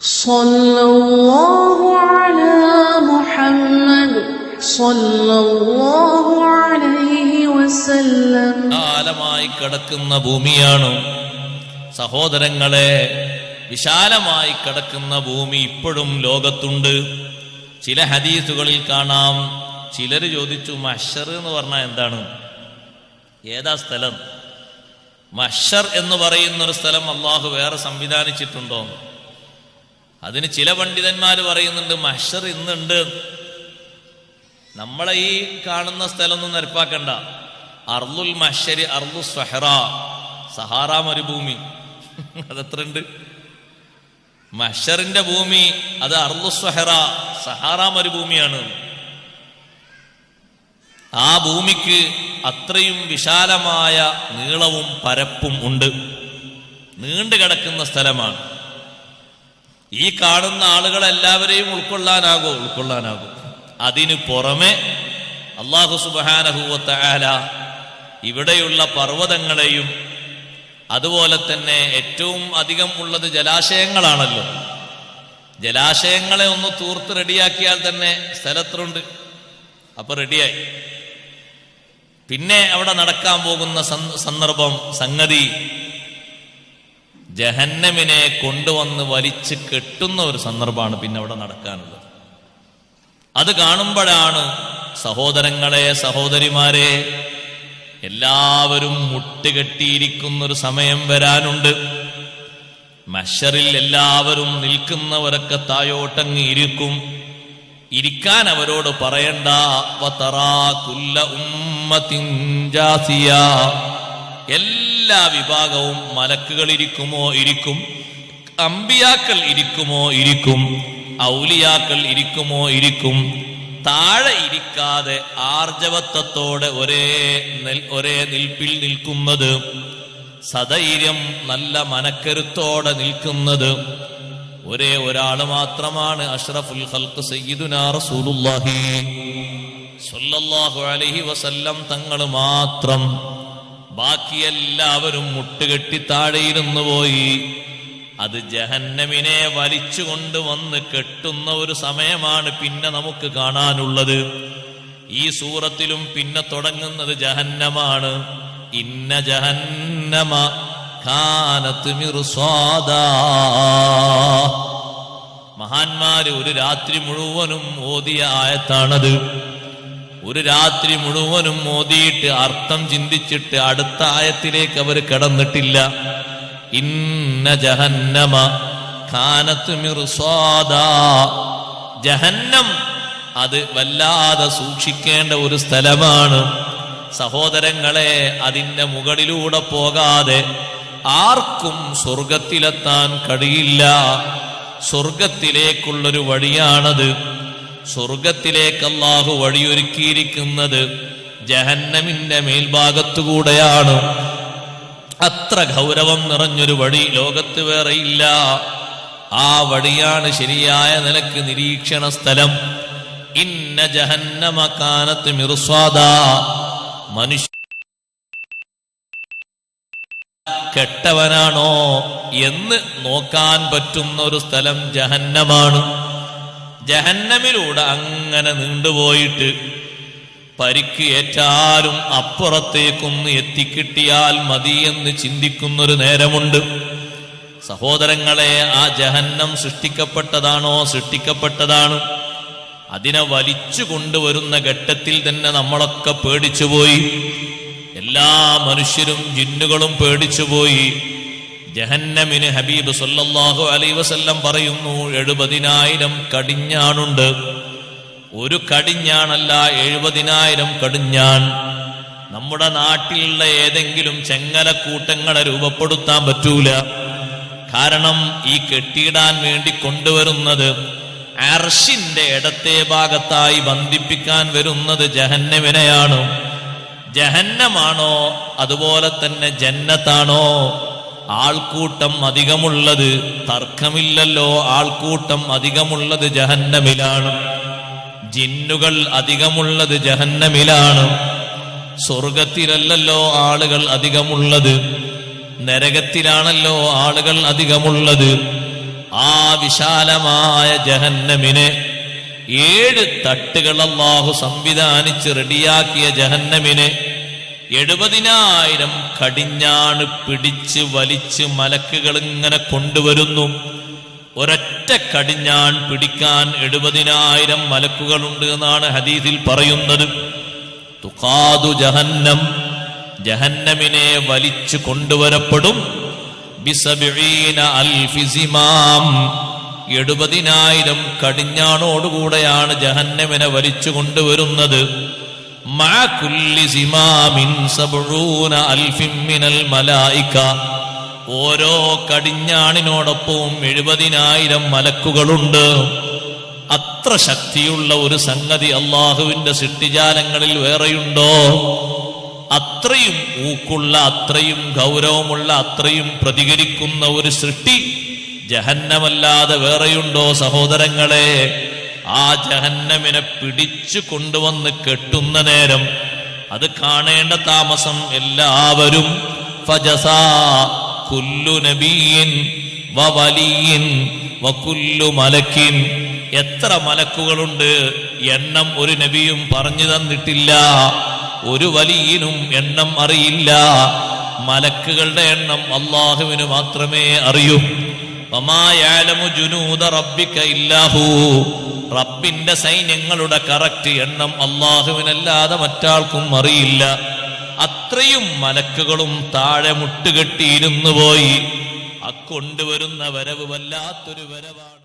صلى الله على محمد صلى الله عليه وسلم വിശാലമായി കിടക്കുന്ന ഭൂമിയാണ് സഹോദരങ്ങളെ വിശാലമായി കിടക്കുന്ന ഭൂമി ഇപ്പോഴും ലോകത്തുണ്ട് ചില ഹദീസുകളിൽ കാണാം ചിലർ ചോദിച്ചു മഷർ എന്ന് പറഞ്ഞാൽ എന്താണ് ഏതാ സ്ഥലം മഷർ എന്ന് പറയുന്ന ഒരു സ്ഥലം അള്ളാഹു വേറെ സംവിധാനിച്ചിട്ടുണ്ടോ അതിന് ചില പണ്ഡിതന്മാർ പറയുന്നുണ്ട് മഷർ ഇന്നുണ്ട്. നമ്മളെ ഈ കാണുന്ന സ്ഥലമൊന്നും നിരപ്പാക്കണ്ട അർലുൽ മഷരി അർലു സഹറ സഹാറ മരുഭൂമി അതെത്രണ്ട് മഷറിന്റെ ഭൂമി അത് അർലു സഹറ സഹാറ മരുഭൂമിയാണ് ആ ഭൂമിക്ക് അത്രയും വിശാലമായ നീളവും പരപ്പും ഉണ്ട്. നീണ്ടു കിടക്കുന്ന സ്ഥലമാണ്. ഈ കാണുന്ന ആളുകളെല്ലാവരെയും ഉൾക്കൊള്ളാനാകോ ഉൾക്കൊള്ളാനാകും. അതിനു പുറമെ അള്ളാഹു സുബാനഹൂവത്ത ആല ഇവിടെയുള്ള പർവതങ്ങളെയും അതുപോലെ തന്നെ ഏറ്റവും അധികം ഉള്ളത് ജലാശയങ്ങളാണല്ലോ. ജലാശയങ്ങളെ ഒന്ന് തൂർത്ത് റെഡിയാക്കിയാൽ തന്നെ സ്ഥലത്തുണ്ട്. അപ്പൊ റെഡിയായി. പിന്നെ അവിടെ നടക്കാൻ പോകുന്ന സന്ദർഭം സംഗതി ജഹന്നമിനെ കൊണ്ടുവന്ന് വലിച്ച് കെട്ടുന്ന ഒരു സന്ദർഭമാണ് പിന്നെ അവിടെ നടക്കാനുള്ളത്. അത് കാണുമ്പോഴാണ് സഹോദരങ്ങളെ സഹോദരിമാരെ എല്ലാവരും മുട്ടുകെട്ടിയിരിക്കുന്ന ഒരു സമയം വരാനുണ്ട്. മഷറിൽ എല്ലാവരും നിൽക്കുന്നവരൊക്കെ തായോട്ടങ്ങ് ഇരിക്കും. ഇരിക്കാൻ അവരോട് പറയണ്ട എല്ലാ. എല്ലാ വിഭാഗവും മലക്കുകൾ ഇരിക്കുമോ ഇരിക്കും അമ്പിയാക്കൾ ഇരിക്കുമോ ഇരിക്കും ഔലിയാക്കൾ ഇരിക്കുമോ ഇരിക്കും താഴെ ഇരിക്കാതെ ആർജവത്വത്തോടെ ഒരേ ഒരേ നിൽപ്പിൽ നിൽക്കുന്നത് സധൈര്യം നല്ല മനക്കരുത്തോടെ നിൽക്കുന്നത് ഒരേ ഒരാൾ മാത്രമാണ് അഷ്റഫുൽ ഹൽക്ക് സയ്യിദുനാ റസൂലുള്ളാഹി സ്വല്ലല്ലാഹു അലൈഹി വസല്ലം തങ്ങൾ മാത്രം. ബാക്കി എല്ലാവരും മുട്ടുകെട്ടി താഴെയിരുന്നു പോയി. അത് ജഹന്നമിനെ വലിച്ചു കൊണ്ടുവന്ന് കെട്ടുന്ന ഒരു സമയമാണ് പിന്നെ നമുക്ക് കാണാനുള്ളത്. ഈ സൂറത്തിലും പിന്നെ തുടങ്ങുന്നത് ജഹന്നമാണ്. ഇന്ന ജഹന്നമ കാനത്ത് മഹാന്മാര് ഒരു രാത്രി മുഴുവനും ഓതിയ ആയത്താണത്. ഒരു രാത്രി മുഴുവനും മോദിയിട്ട് അർത്ഥം ചിന്തിച്ചിട്ട് അടുത്ത ആയത്തിലേക്ക് അവർ കടന്നിട്ടില്ല. ഇന്ന ജഹന്നമ കാനത്ത് ജഹന്നം അത് വല്ലാതെ സൂക്ഷിക്കേണ്ട ഒരു സ്ഥലമാണ്. സഹോദരങ്ങളെ അതിന്റെ മുകളിലൂടെ പോകാതെ ആർക്കും സ്വർഗത്തിലെത്താൻ കഴിയില്ല. സ്വർഗത്തിലേക്കുള്ളൊരു വഴിയാണത്. സ്വർഗത്തിലേക്ക് അള്ളാഹു വഴിയൊരുക്കിയിരിക്കുന്നത് ജഹന്നമിന്റെ മേൽഭാഗത്തുകൂടെയാണ്. അത്ര ഗൗരവം നിറഞ്ഞൊരു വഴി ലോകത്ത് വേറെയില്ല. ആ വഴിയാണ് ശരിയായ നിലയ്ക്ക് നിരീക്ഷണ സ്ഥലം. ഇന്ന ജഹന്നമ കാനത്ത് മിർസ്വാദ. മനുഷ്യ കെട്ടവനാണോ എന്ന് നോക്കാൻ പറ്റുന്ന ഒരു സ്ഥലം ജഹന്നമാണ്. ജഹന്നമിലൂടെ അങ്ങനെ നീണ്ടുപോയിട്ട് പരിക്ക് ഏറ്റാലും അപ്പുറത്തേക്കൊന്ന് എത്തിക്കിട്ടിയാൽ മതിയെന്ന് ചിന്തിക്കുന്നൊരു നേരമുണ്ട്. സഹോദരങ്ങളെ ആ ജഹന്നം സൃഷ്ടിക്കപ്പെട്ടതാണോ? സൃഷ്ടിക്കപ്പെട്ടതാണ്. അതിനെ വലിച്ചു കൊണ്ടുവരുന്ന ഘട്ടത്തിൽ തന്നെ നമ്മളൊക്കെ പേടിച്ചുപോയി. എല്ലാ മനുഷ്യരും ജിന്നുകളും പേടിച്ചുപോയി. ജഹന്നമിന് ഹബീബ് സല്ലല്ലാഹു അലൈ വസല്ലം പറയുന്നു എഴുപതിനായിരം കടിഞ്ഞാണുണ്ട്. ഒരു കടിഞ്ഞാണല്ല എഴുപതിനായിരം കടിഞ്ഞാൻ നമ്മുടെ നാട്ടിലുള്ള ഏതെങ്കിലും ചെങ്ങലക്കൂട്ടങ്ങളെ രൂപപ്പെടുത്താൻ പറ്റൂല. കാരണം ഈ കെട്ടിയിടാൻ വേണ്ടി കൊണ്ടുവരുന്നത് അർഷിന്റെ ഇടത്തെ ഭാഗത്തായി ബന്ധിപ്പിക്കാൻ വരുന്നത് ജഹന്നമിനെയാണ്. ജഹന്നമാണോ അതുപോലെ തന്നെ ജന്നത്താണോ? ആൾക്കൂട്ടം അധികമുള്ളത് തർക്കമില്ലല്ലോ. ആൾക്കൂട്ടം അധികമുള്ളത് ജഹന്നമിലാണ്. ജിന്നുകൾ അധികമുള്ളത് ജഹന്നമിലാണ്. സ്വർഗത്തിലല്ലല്ലോ ആളുകൾ അധികമുള്ളത്. നരകത്തിലാണല്ലോ ആളുകൾ അധികമുള്ളത്. ആ വിശാലമായ ജഹന്നമിനെ ഏഴ് തട്ടുകൾ അള്ളാഹു സംവിധാനിച്ച് റെഡിയാക്കിയ ജഹന്നമിനെ എഴുപതിനായിരം കടിഞ്ഞാണ് പിടിച്ച് വലിച്ച് മലക്കുകൾ ഇങ്ങനെ കൊണ്ടുവരുന്നു. ഒരൊറ്റ കടിഞ്ഞാൺ പിടിക്കാൻ എഴുപതിനായിരം മലക്കുകളുണ്ട് എന്നാണ് ഹദീസിൽ പറയുന്നത്. തുഖാദു ജഹന്നം ജഹന്നമിനെ വലിച്ചു കൊണ്ടുവരപ്പെടും. എഴുപതിനായിരം കടിഞ്ഞാണോടുകൂടെയാണ് ജഹന്നമിനെ വലിച്ചു കൊണ്ടുവരുന്നത്. ഓരോ കടിഞ്ഞാണിനോടൊപ്പവും എഴുപതിനായിരം മലക്കുകളുണ്ട്. അത്ര ശക്തിയുള്ള ഒരു സംഗതി അള്ളാഹുവിന്റെ സിട്ടിജാലങ്ങളിൽ വേറെയുണ്ടോ? അത്രയും ഊക്കുള്ള അത്രയും ഗൗരവമുള്ള അത്രയും പ്രതികരിക്കുന്ന ഒരു സൃഷ്ടി ജഹന്നമല്ലാതെ വേറെയുണ്ടോ സഹോദരങ്ങളെ? ആ ജഹന്നമിനെ പിടിച്ചു കൊണ്ടുവന്ന് കെട്ടുന്ന നേരം അത് കാണേണ്ട താമസം എല്ലാവരും കുല്ലു നബിയിൻ വകുല്ലു മലക്കിൻ. എത്ര മലക്കുകളുണ്ട്? എണ്ണം ഒരു നബിയും പറഞ്ഞു തന്നിട്ടില്ല. ഒരു വലിയനും എണ്ണം അറിയില്ല. മലക്കുകളുടെ എണ്ണം അള്ളാഹുവിന് മാത്രമേ അറിയൂ. ജുനൂദ റബ്ബിക്ക ഇല്ലാഹു. റബ്ബിന്റെ സൈന്യങ്ങളുടെ കറക്റ്റ് എണ്ണം അള്ളാഹുവിനല്ലാതെ മറ്റാൾക്കും അറിയില്ല. അത്രയും മലക്കുകളും താഴെ മുട്ടുകെട്ടിയിരുന്നു പോയി അക്കൊണ്ടുവരുന്ന വരവ് വല്ലാത്തൊരു വരവാണ്.